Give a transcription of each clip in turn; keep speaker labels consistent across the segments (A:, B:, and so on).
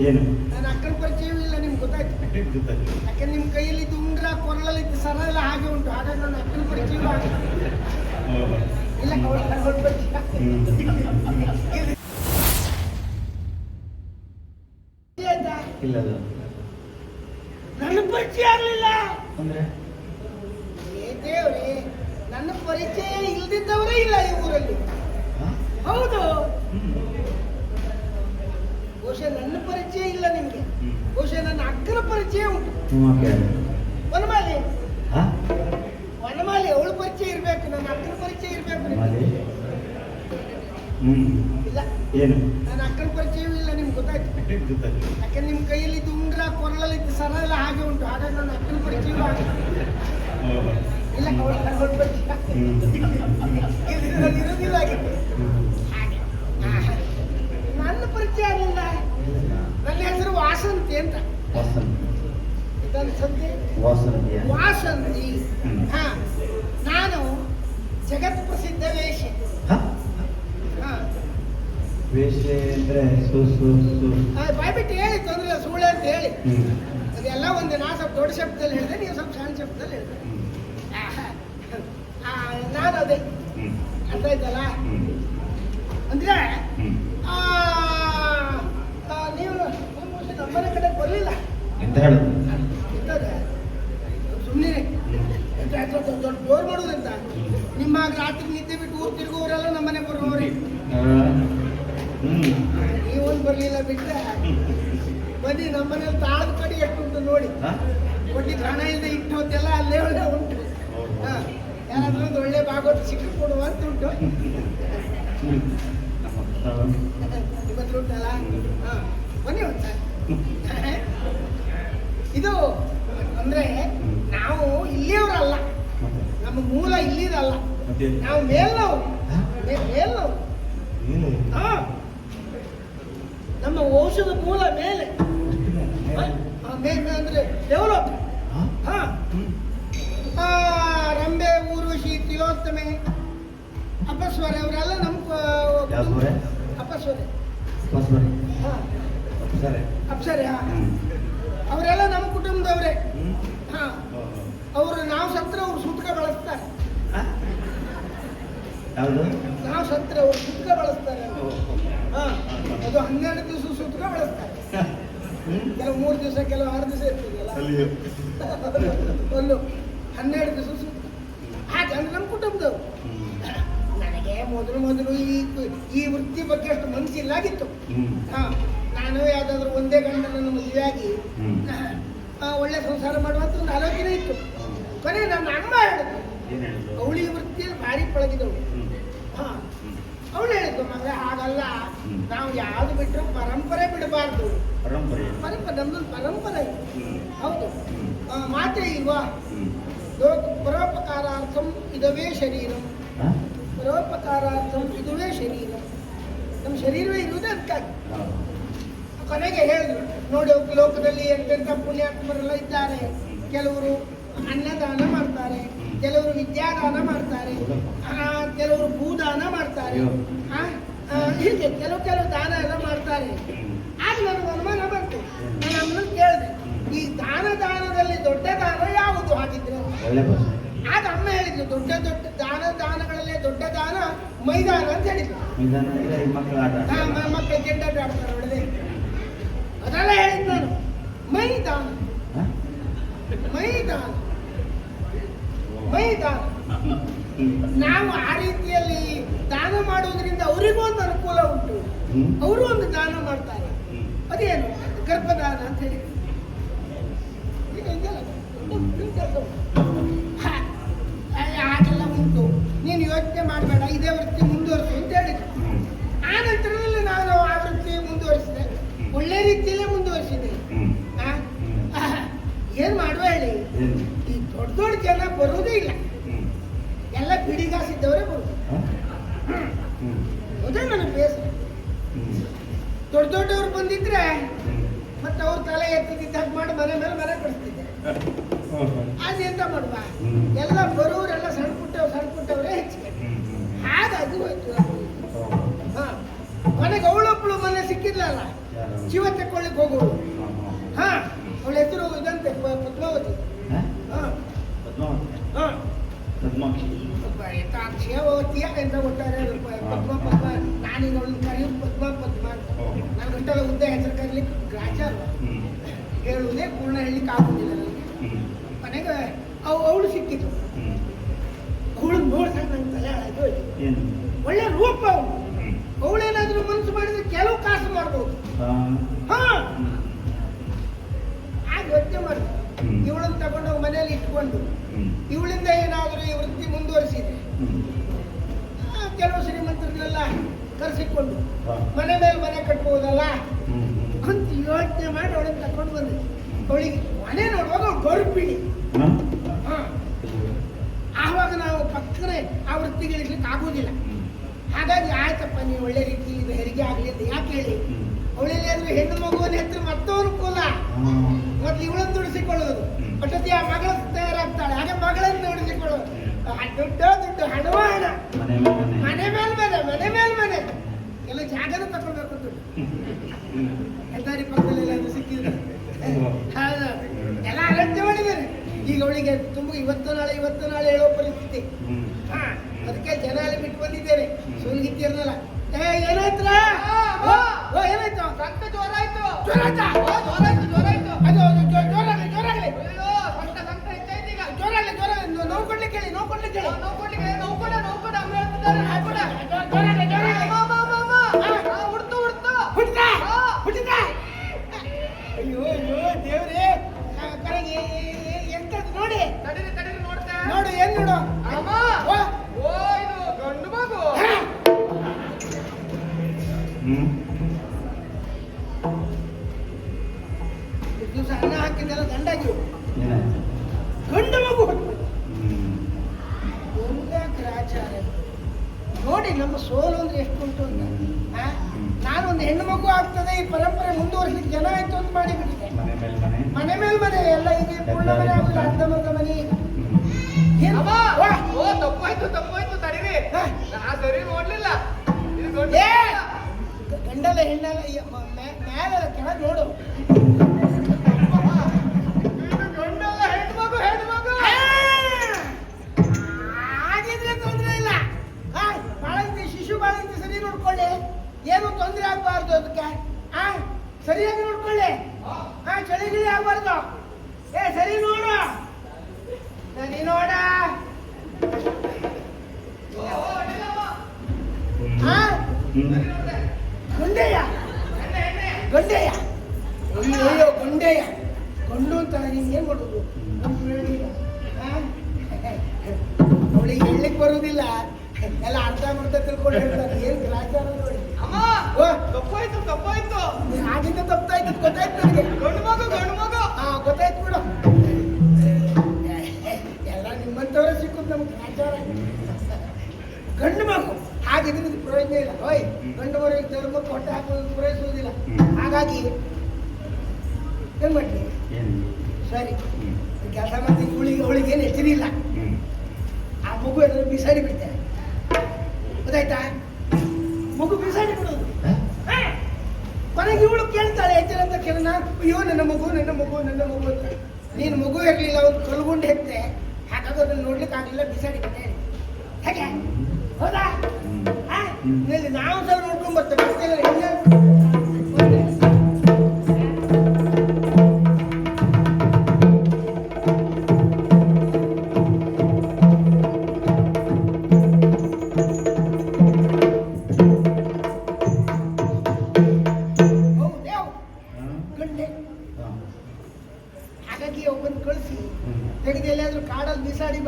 A: ಏನು?
B: ನನ್ನ ಅಕ್ಕನ ಪರಿಚಯ ಇಲ್ಲ ನಿಮ್ಗೆ ಗೊತ್ತಾಯ್ತು?
A: ಗೊತ್ತಾಯ್ತು.
B: ಯಾಕೆ ನಿಮ್ಮ ಕೈಯಲ್ಲಿ ಉಂಗ್ರ ಕೊರಳಲ್ಲಿ ಸರ ಎಲ್ಲ ಹಾಗೆ ಉಂಟು. ಹಾಗಾಗಿ ನನ್ನ ಅಕ್ಕನ ಪರಿಚಯವೂ ಆಗಿಲ್ಲ. ಇಲ್ಲ ಅವಳ ಪರಿಚಯ.
A: ಇಲ್ಲ ಅದು.
B: ನನ್ನ ಪರಿಚಯ ಆಗಲಿಲ್ಲ.
A: ಅಂದ್ರೆ?
B: ಏ ದೇವ್ರೆ ನನ್ನ ಪರಿಚಯ ಇಲ್ದಿದ್ದವರೇ ಇಲ್ಲ ಈ ಊರಲ್ಲಿ. ಹೌದು. ಬಹುಶಃ ನನ್ನ ಪರಿಚಯ ಇಲ್ಲ ನಿಮ್ಗೆ. ಬಹುಶಃ ನನ್ನ ಅಕ್ಕನ ಪರಿಚಯ ಉಂಟು. ವನಮಾಲಿ? ವನಮಾಲಿ ಅವಳ ಪರಿಚಯ ಇರ್ಬೇಕು ನನ್ನ ಅಕ್ಕನ ಪರಿಚಯ ಇರ್ಬೇಕು ಇಲ್ಲ.
A: ಏನು?
B: ನನ್ನ ಅಕ್ಕನ ಪರಿಚಯವೂ ಇಲ್ಲ ನಿಮ್ಗೆ ಗೊತ್ತಾಯ್ತು?
A: ಯಾಕಂದ್ರೆ
B: ಯಾಕೆ ನಿಮ್ಮ ಕೈಯಲ್ಲಿ ಉಂಗ್ರ ಕೊರಳಲ್ಲಿ ಸರ ಎಲ್ಲ ಹಾಗೆ ಉಂಟು. ಹಾಗಾಗಿ ನನ್ನ ಅಕ್ಕನ ಪರಿಚಯವೂ ಇಲ್ಲ ಅವಳ ಪರಿಚಯ. ಇರೋದಿಲ್ಲ ಹಾಗೆ. ನನ್ನ ಪರಿಚಯ ಆಗಲಿಲ್ಲ ನನ್ನ ಹೆಸರು ವಾಸಂತಿ ಅಂತ.
A: ವಾಸಂತಿ.
B: ವಾಸಂತಿ. ಹಾ. ನಾನು ಜಗತ್ ಪ್ರಸಿದ್ಧ ವೇಷ?
A: ಹಾ? ಅಂದ್ರೆ
B: ಬಾಯ್ಬಿಟ್ಟು ಹೇಳಿ ತೊಂದ್ರೆ ಸುಳ್ಳು ಅಂತ ಹೇಳಿ. ಅದೆಲ್ಲ ಒಂದು ನಾ ಸ್ವಲ್ಪ ದೊಡ್ಡ ಶಬ್ದದಲ್ಲಿ ಹೇಳಿದೆ ನೀವು ಸ್ವಲ್ಪ ಸಣ್ಣ ಶಬ್ದದಲ್ಲಿ ಹೇಳಿದೆ. ನಾನು ಅದೇ. ಅರ್ಥ ಆಯ್ತಲ್ಲ. ಅಂದ್ರೆ
A: ಹ್ಮ್.
B: ಆ, ಆ, ನೀವು ನೀವು ಬಹುಶಃ ನಮ್ಮನೆ ಕಡೆ ಬರಲಿಲ್ಲ.
A: ಎಂತ ಹೇಳುದು
B: ಸುಮ್ಮನೆ ದೊಡ್ಡ ಬೋರ್ ಮಾಡೋದಂತ ನಿಮ್ಮ ರಾತ್ರಿ ನಿದ್ದೆ ಬಿಟ್ಟು ಊರು ತಿರುಗುವವರೆಲ್ಲ ನಮ್ಮನೆ
A: ಹ್ಮ್.
B: ನೀವೊಂದು ಬರಲಿಲ್ಲ ಬಿಟ್ಟರೆ ಬನ್ನಿ ನಮ್ಮನೇಲಿ ತಾಳದ ಕಡೆ ಎಷ್ಟು ಉಂಟು ನೋಡಿ? ಒಟ್ಟಿಗೆ ಹಣ ಇಲ್ಲದೆ ಇಟ್ಟು ಹೊತ್ತೆಲ್ಲ ಅಲ್ಲೇ ಒಳ್ಳೆ ಉಂಟು. ಹಾಂ ಯಾರಾದ್ರೂ ಒಂದು ಒಳ್ಳೆ ಭಾಗವತ್ ಸಿಕ್ಕಿ ಕೊಡುವ ಅಂತ ಉಂಟು. ಇವತ್ತು ಉಂಟಲ್ಲ? ಹಾ ಬನ್ನಿ ಉಂಟ ಇದು ಅಂದ್ರೆ ನಾವು ಇಲ್ಲಿಯವರಲ್ಲ? ನಮ್ಮ ಮೂಲ
A: ಇಲ್ಲಿರಲ್ಲ
B: ನಾವು ಮೇಲ್ನವರು ಮೇಲ್ನವರು ನಮ್ಮ ಔಷಧ ಮೂಲ ಮೇಲೆ. ಅಂದ್ರೆ ಡೆವಲಪ್ ರಂಬೆ ಊರ್ವಶಿ ತಿಲೋತ್ತಮೆ ಅಪಸ್ವರ ಅವರೆಲ್ಲ ನಮ್ಮ? ಅಪಸ್ವರೆ.
A: ಸರಿ.
B: ಅಪ್ಸರೆ ಅವರೆಲ್ಲ ನಮ್ಮ ಕುಟುಂಬದವರೇ. ಹಾ. ಅವರು ನಾವು ಸತ್ರ ಅವ್ರು ಸುತ್ಕ ಬಳಸ್ತಾರೆ. ನಾವು ಸತ್ರ ಅವ್ರು ಸುತ್ಕ ಬಳಸ್ತಾರೆ. ಹಾ. ಅದು ಹನ್ನೆರಡು ದಿವಸ ಸುತ್ಕ ಬಳಸ್ತಾರೆ. ಕೆಲವು ಮೂರು ದಿವಸ ಕೆಲವು ಆರು ದಿವಸ ಇರ್ತದಲ್ಲ. ಒಂದು ಹನ್ನೆರಡು ದಿವಸ ಸುತ್ತ ಹಾಗೆ ಅಂದ್ರೆ ನಮ್ಮ ಕುಟುಂಬದವರು. ನನಗೆ ಮೊದಲು ಮೊದಲು ಈ ಈ ವೃತ್ತಿ ಬಗ್ಗೆ ಅಷ್ಟು ಮನಸ್ಸಿಲ್ಲಾಗಿತ್ತು. ಹಾ. ನಾನು ಯಾವ್ದಾದ್ರು ಒಂದೇ ಗಂಡನನ್ನು ಮದುವೆಯಾಗಿ ಒಳ್ಳೆ ಸಂಸಾರ ಮಾಡುವಂತ ಒಂದು ಆಲೋಚನೆ ಇತ್ತು. ಕೊನೆ ನನ್ನ ಅಮ್ಮ ಹೇಳಿದ್ರು ಅವಳಿ ವೃತ್ತಿಯಲ್ಲಿ ಭಾರಿ ಪಳಗಿದವಳು. ಹಾ. ಅವಳು ಹೇಳಿದ್ದು ಮಗ ಹಾಗಲ್ಲ. ನಾವು ಯಾವ್ದು ಬಿಟ್ಟರು ಪರಂಪರೆ ಬಿಡಬಾರ್ದು.
A: ಪರಂಪರೆ.
B: ಪರಂಪರೆ ನಮ್ದೊಂದು ಪರಂಪರೆ ಹೌದು. ಮಾತೇ ಇಲ್ವಾ? ಪರೋಪಕಾರಾರ್ಥಂ ಇದವೇ ಶರೀರ? ಪರೋಪಕಾರಾರ್ಥಂ ಇದುವೇ ಶರೀರ. ನಮ್ಮ ಶರೀರವೇ ಇರುವುದೇ ಅದಕ್ಕಾಗಿ. ಕೊನೆಗೆ ಹೇಳಿದ್ರು ನೋಡಿ ಲೋಕದಲ್ಲಿ ಎಂತೆಂಥ ಪುಣ್ಯಾತ್ಮರೆಲ್ಲ ಇದ್ದಾರೆ. ಕೆಲವರು ಅನ್ನದಾನ ಮಾಡ್ತಾರೆ ಕೆಲವರು ವಿದ್ಯಾದಾನ ಮಾಡ್ತಾರೆ ಆ, ಕೆಲವರು ಭೂದಾನ ಮಾಡ್ತಾರೆ. ಹೀಗೆ ಕೆಲವು ಕೆಲವು ದಾನ ಎಲ್ಲ ಮಾಡ್ತಾರೆ. ಆಗ ನನಗೆ ಅನುಮಾನ ಬಂತು. ನಾನು ಅಮ್ಮನ ಕೇಳಿದೆ ಈ ದಾನ ದಾನದಲ್ಲಿ ದೊಡ್ಡ ದಾನ ಯಾವುದು ಹಾಗಿದ್ರೆ? ಆಗ ಅಮ್ಮ ಹೇಳಿದ್ರು ದೊಡ್ಡ ದೊಡ್ಡ ದಾನ ದಾನಗಳಲ್ಲೇ ದೊಡ್ಡ ದಾನ ಮೈದಾನ ಅಂತ ಹೇಳಿದ್ರು.
A: ಆಟ
B: ಮಕ್ಕಳು ಕೆಟ್ಟ ಆಡ್ತಾರೆ. ಒಳ್ಳೆ ಅದೆಲ್ಲ ಹೇಳಿದ್ ನಾನು. ಮೈದಾನ? ಮೈದಾನ. ಮೈದಾನ. ನಾವು ಆ ರೀತಿಯಲ್ಲಿ ದಾನ ಮಾಡುವುದರಿಂದ ಅವರಿಗೂ ಒಂದು ಅನುಕೂಲ ಉಂಟು. ಅವರು ಒಂದು ದಾನ ಮಾಡ್ತಾರೆ. ಅದೇನು? ಗರ್ಭದಾನ ಅಂತ ಹೇಳಿ. ಹಾಗೆಲ್ಲ ಉಂಟು. ನೀನು ಯೋಚನೆ ಮಾಡಬೇಡ. ಇದೇ ವೃತ್ತಿ ಮುಂದುವರಿಸು ಅಂತ ಹೇಳಿದ್ರು. ಆ ನಂತರದಲ್ಲಿ ಒಳ್ಳೆ ರೀತಿಯಲ್ಲೇ ಮುಂದುವರಿಸಿದೆ. ಏನ್ ಮಾಡುವ ಹೇಳಿ ಈ ದೊಡ್ಡ ದೊಡ್ಡ ಜನ ಬರುವುದೇ ಇಲ್ಲ. ಎಲ್ಲ ಬಿಡಿಗಾಸಿದ್ದವರೇ ಬರುದು. ಅದೇ ನನಗೆ ಬೇಸರ. ದೊಡ್ಡ ದೊಡ್ಡವ್ರು ಬಂದಿದ್ರೆ. ಮತ್ತೆ ಅವ್ರ ತಲೆ ಎತ್ತಿದ್ದ ಮಾಡಿ ಮನೆ ಮೇಲೆ ಮನೆ ಕಳಿಸ್ತಿದ್ದೆ
A: ಓಹೋ.
B: ಅದು ಎಂತ ಮಾಡುವ ಎಲ್ಲ ಬರೋರೆಲ್ಲ ಸಣ್ಣ ಪುಟ್ಟವ್ ಸಣ್ಣ ಪುಟ್ಟವರೇ ಹೆಚ್ಚಿಗೆ. ಹಾಗಾಗಿ ಹೋಯ್ತು. ಹಾ ಕೊನೆಗೆ ಅವಳೊಬ್ಳು ಮನೆ ಸಿಕ್ಕಿದ್ಲಲ್ಲ? ಜೀವ ತಕೊಳ್ಳಿಕ್ಕೆ ಹೋಗೋಳು
A: ಹಾ,
B: ಅವಳ ಹೆಸರು ಇದಂತೆ ಪದ್ಮಾವತಿ.
A: ಹಾ?
B: ಹಾ.
A: ಪದ್ಮಾವತಿ?
B: ಹಾ.
A: ಪದ್ಮಾಕ್ಷಿ.
B: ಕ್ಷೇಮವತಿಯ ಅಂತ ಒಟ್ಟಾರೆ ಪದ್ಮ ಪದ್ಮ. ನಾನೀಗ ಅವಳು ಕರೆಯೋದು ಪದ್ಮ ಪದ್ಮ. ನಾನು ಗಂಟಲ ಉದ್ದ ಹೆಸರು ಕರೀಲಿಕ್ಕೆ ಗ್ರಾಚ
A: ಹ್ಮ್.
B: ಹೇಳುವುದೇ ಪೂರ್ಣ ಹೇಳಲಿಕ್ಕೆ ಆಗುದಿಲ್ಲ ನನಗೆ. ಮನೆಗೆ ಅವು ಅವಳು ಸಿಕ್ಕಿತು
A: ಹ್ಮ್
B: ಅವಳು ನೋಡ್ದಾಗ ನಂಗೆ ತಲೆ ಹಾಳಾಗಿ ಹೋಯ್ತು
A: ಏನು
B: ಒಳ್ಳೆ ರೂಪ ಅವಳು
A: ಹ್ಮ್
B: ಅವಳೇನಾದ್ರೂ ಮನಸ್ಸು ಮಾಡಿದ್ರೆ ಕೆಲವು ಕಾಸು ಮಾಡ್ಬೋದು
A: ಹಾ.
B: ಹಾ
A: ಹ್ಮ್.
B: ಆಗ ಯೋಚನೆ
A: ಮಾಡಿ.
B: ಇವಳನ್ನ ತಗೊಂಡು ಮನೆಯಲ್ಲಿ ಇಟ್ಕೊಂಡು. ಇವಳಿಂದ ಏನಾದರೂ ಈ ವೃತ್ತಿ. ಆ, ಕೆಲವು ಶ್ರೀಮಂತರನ್ನೆಲ್ಲ ಕರೆಸಿಕೊಂಡು ಮನೆ ಮೇಲೆ ಮನೆ ಕಟ್ಬೋದಲ್ಲ. ಅಂತ ಯೋಚನೆ ಮಾಡಿ ಅವಳನ್ನ ತಗೊಂಡು ಬಂದೆ. ಅವಳಿಗೆ ಮನೆ ನೋಡುವಾಗ ಗರ್ಭಿಣಿ ಆವಾಗ ನಾವು ಪಕ್ಕನೆ ಆ ವೃತ್ತಿಗಳಿಸ್ಲಿಕ್ಕೆ ಆಗೋದಿಲ್ಲ. ಹಾಗಾಗಿ ಆಯ್ತಪ್ಪ ನೀವು ಒಳ್ಳೆ ಇದು ಹೆರಿಗೆ ಆಗಲಿ ಅಂತ ಯಾಕೆ ಹೇಳಿ? ಆದ್ರೂ ಹೆಣ್ಣು ಮಗುವನ್ನ ಹೆತ್ರ ಮತ್ತವನು ಕುಲ.
A: ಮೊದ್ಲು
B: ಮತ್ತೆ ಇವಳನ್ನು ದುಡಿಸಿಕೊಳ್ಳೋದು. ಪಟ್ಟತಿ ಆ ಮಗಳ ತಯಾರಾಗ್ತಾಳೆ. ಹಾಗೆ ಮಗಳನ್ನು ದುಡಿಸಿಕೊಳ್ಳೋದು. ದುಡ್ಡು ದುಡ್ಡು ಹಣವ ಹಣ.
A: ಮನೆ ಮೇಲೆ ಮನೆ.
B: ಮನೆ ಮೇಲೆ ಮನೆ ಎಲ್ಲ ಜಾಗನ ತಗೊಳ್ಬೇಕು ದುಡ್ಡು. ಹೆದ್ದಾರಿ ಪಕ್ಕದಲ್ಲಿ ಅದು ಸಿಕ್ಕಿದ್ರೆ. ಹೌದು. ಎಲ್ಲ ಅಲಕ್ಷ್ಯ ಮಾಡಿದ್ದಾರೆ. ಈಗ ಅವಳಿಗೆ ತುಂಬ ಇವತ್ತು ನಾಳೆ ಇವತ್ತು ನಾಳೆ ಹೇಳೋ ಪರಿಸ್ಥಿತಿ. ಹಾ ಅದಕ್ಕೆ ಜನ ಅಲ್ಲಿ ಬಿಟ್ಟು ಬಂದಿದ್ದೇನೆ. ಸೋಲ್ಗಿತ್ತಿ ಏ ಏನಾಯ್ತ್ರ?
C: ಸಂತೆ ಜೋರಾಯ್ತು. ಓ, ಜೋರಾಯ್ತು ಜೋರಾಯ್ತು.
B: ಅದು ಜೋರಾಗಲಿ
C: ಅಯ್ಯೋ ಹೆಚ್ಚಾಯ್ತು ಈಗ
B: ಜೋರಾಗ್ಲಿ ಜೋರಾಗ್ಲಿ. ನೋ- ನೋವು ಕೊಡ್ಲಿಕ್ಕೆ ಹೇಳಿ ನೋವು ಕೊಡ್ಲಿಕ್ಕೆ ಹೇಳಿ
C: ನೋವು ಕೊಡ್ಲಿಕ್ಕೆ ನೋವು ಕೊಡ ನೋವು ಕೊಡ ಅಮ್ಮ ಹೇಳ್ತಿದ್ದಾರೆ ನೋವು ಕೊಡ
B: ಜೋರಾಗ್ಲಿ ಜೋರಾಗ್ಲಿ.
C: ಅಮ್ಮ, ಅಮ್ಮ, ಅಮ್ಮ, ಅಮ್ಮ. ಆ, ಹುಡ್ತು ಹುಡ್ತು.
B: ಹುಟ್ಟಿದ
C: ಹಾ.
B: ಹುಟ್ಟಿದ ಅಯ್ಯೋ ಅಯ್ಯೋ ದೇವ್ರೇ. ಕರೆಗೆ ಎಂತದ್ದು ನೋಡಿ.
C: ತಡೀರಿ ತಡೀರಿ ನೋಡ್ತೆ.
B: ನೋಡು ಏನ್ ನೋಡು?
C: ಅಮ್ಮ.
B: ನಮ್ಮ ಸೋಲು ಅಂದ್ರೆ ಎಷ್ಟು ಉಂಟು ಅಂತ ಆ? ನಾನು ಒಂದು ಹೆಣ್ಣು ಮಗು ಆಗ್ತದೆ ಈ ಪರಂಪರೆ ಮುಂದುವರಿಸಲಿಕ್ಕೆ ಜನ ಆಯ್ತು ಅಂತ ಮಾಡಿಬಿಟ್ಟಿದೆ
A: ಮನೆ ಮೇಲೆ ಮನೆ.
B: ಮನೆ ಮೇಲೆ ಮನೆ ಎಲ್ಲ ಇದೆ ಪೂರ್ಣ ಮನೆ ಆಗುದು ಅರ್ಧಮರ್ಧ ಮನೆ!
C: ಓ ತಪ್ಪಾಯ್ತು ತಪ್ಪಾಯ್ತು ತಡೀರಿ
B: ಹಾ.
C: ನಾ ಸರಿ ನೋಡ್ಲಿಲ್ಲ!
B: ಗಂಡಲ್ಲ ಹೆಣ್ಣಲ್ಲ ಮೇಲೆ ಕೆಳಗೆ ನೋಡು ನೋಡ್ಕೊಳ್ಳಿ. ಏನು ತೊಂದರೆ ಆಗ್ಬಾರ್ದು ಅದಕ್ಕೆ. ಆ, ಸರಿಯಾಗಿ ನೋಡ್ಕೊಳ್ಳಿ. ಹಾ ಚಳಿ ಗಿಳಿ ಆಗ್ಬಾರ್ದು. ಏ, ಸರಿ ನೋಡು. ಸರಿ ನೋಡ. ಗುಂಡೆಯ ಗುಂಡೆಯ ಅಯ್ಯೋ ಗುಂಡೆಯ ಗಂಡು ಅಂತ ನೀನ್ ಏನ್ ಮಾಡೋದು? ಅವಳಿಗೆ ಹೇಳಲಿಕ್ಕೆ ಬರುವುದಿಲ್ಲ ಎಲ್ಲ ಅರ್ಧ ಮರ್ಧ ತಿಳ್ಕೊಂಡು ಹೇಳ್ತಾರೆ. ಏನ್ ಗ್ರಾಚಾರ ನೋಡಿ.
C: ಅಮ್ಮ
B: ಓ,
C: ತಪ್ಪಾಯ್ತು ತಪ್ಪಾಯ್ತು.
B: ಆಗಿಂದ ತಪ್ಪಾಯ್ತು ಗೊತ್ತಾಯ್ತು ನನಗೆ?
C: ಗಂಡು ಮಗು ಗಂಡು ಮಗು.
B: ಹಾ ಗೊತ್ತಾಯ್ತು ಬಿಡು. ಎಲ್ಲ ನಿಮ್ಮಂತವರೇ ಸಿಕ್ಕುದು ನಮ್ಗೆ ಗ್ರಾಚಾರ ಗಂಡು ಮಗು. ಹಾಗಿದ್ರೆ ಪ್ರಯೋಜನ ಇಲ್ಲ. ಓಯ್ ಗಂಡು ಮಗುವಿಗೆ ಧರ್ಮಕ್ಕೆ ಹೊಟ್ಟೆ ಹಾಕೋದು ಪೂರೈಸುವುದಿಲ್ಲ. ಹಾಗಾಗಿ ಏನ್ ಮಾಡ್ಲಿ
A: ಏನು?
B: ಸರಿ. ಕೆಲಸ ಮಾಡಿ ಹುಳಿಗೆ ಅವಳಿಗೆ ಏನು ಹೆಸರಿಲ್ಲ ಆ ಮಗು ಎಲ್ಲರೂ ಬಿಸಾಡಿ ಬಿಡ್ತೇನೆ ಗೊತ್ತಾಯ್ತಾ? ಮಗು ಬಿಸಾಡಿ ಬಿಡೋದು. ಕೊನೆಗೆ ಇವಳು ಕೇಳ್ತಾಳೆ ಅಂತ ಕೇಳೋಣ ಅಯ್ಯೋ ನನ್ನ ಮಗು ನನ್ನ ಮಗು ನನ್ನ ಮಗು ಅಂತ. ನೀನು ಮಗು ಇರಲಿಲ್ಲ ಒಂದು ಕಲ್ಗೊಂಡು ಹೆತ್ತೆ ಹಾಗಾಗಿ ಅದನ್ನು ನೋಡ್ಲಿಕ್ಕೆ ಆಗಲಿಲ್ಲ ಬಿಸಾಡಿ ಬಿಟ್ಟೆ. ಹೇಗೆ? ಹೌದಾ? ನಾವು ಸಹ ನೋಡ್ಕೊಂಡ್ ಬರ್ತೇವೆ.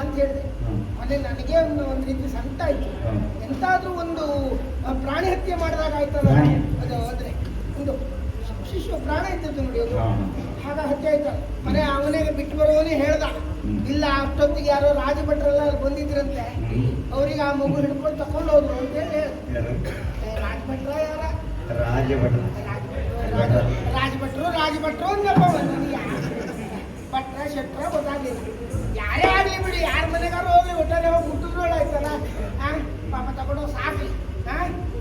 B: ಅಂತ ಹೇಳಿದೆ. ಅಲ್ಲಿ ನನಗೆ ಒಂದು ಒಂದು ರೀತಿ ಸಂಕಟ ಆಯ್ತು. ಎಂತಾದ್ರೂ ಒಂದು ಪ್ರಾಣಿ ಹತ್ಯೆ ಮಾಡಿದಾಗ ಆಯ್ತದ? ಅದು ಆದ್ರೆ ಒಂದು ಶಿಶು ಪ್ರಾಣ ಇದ್ದದ್ದು ನೋಡಿ ಅದು. ಆಗ ಹತ್ಯೆ ಆಯ್ತ. ಮನೆ ಅವನಿಗೆ ಬಿಟ್ಟು ಬರೋನೇ ಹೇಳ್ದ. ಇಲ್ಲ ಅಷ್ಟೊತ್ತಿಗೆ ಯಾರೋ ರಾಜಭಟ್ರೆಲ್ಲ ಅಲ್ಲಿ ಬಂದಿದ್ರಂತೆ. ಅವ್ರಿಗೆ ಆ ಮಗು ಹಿಡ್ಕೊಂಡು ತಕೊಂಡು ಹೋದ್ರು ಅಂತ ಹೇಳಿ
A: ರಾಜ
B: ರಾಜಭಟ್ರ ಯಾರ?
A: ರಾಜಭಟ್ರ
B: ರಾಜಭಟ್ರು ರಾಜ ಭಟ್ರು ರಾಜ ಭಟ್ರು ಯಾರು ಶೆಟ್ರ ಗೊತ್ತಾಗ್ಲಿಲ್ಲ. ಯಾರೇ ಆಗಲಿ ಬಿಡಿ ಯಾರ ಮನೆಗಾರು ಹೋಗ್ಲಿ ಒಟ್ಟಾರೆ ಹೋಗಿ ಮುಟ್ಟಿದ್ರೋಳಾಯ್ತಲ್ಲ ಆ ಪಾಪ ತಗೊಂಡೋಗಿ ಸಾಕ್ಲಿ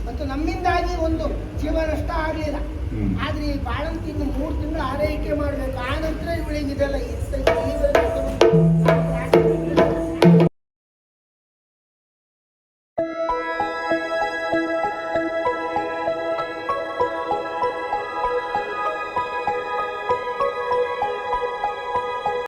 B: ಮತ್ತು ನಮ್ಮಿಂದಾಗಿ ಒಂದು ಜೀವ ನಷ್ಟ ಆಗ್ಲಿಲ್ಲ. ಆದ್ರೆ ಈ ಮೂರು ತಿಂಗಳು ಆರೈಕೆ ಮಾಡಬೇಕು. ಆ ನಂತರ ಇವಳಿಗೆ ಇದೆಲ್ಲ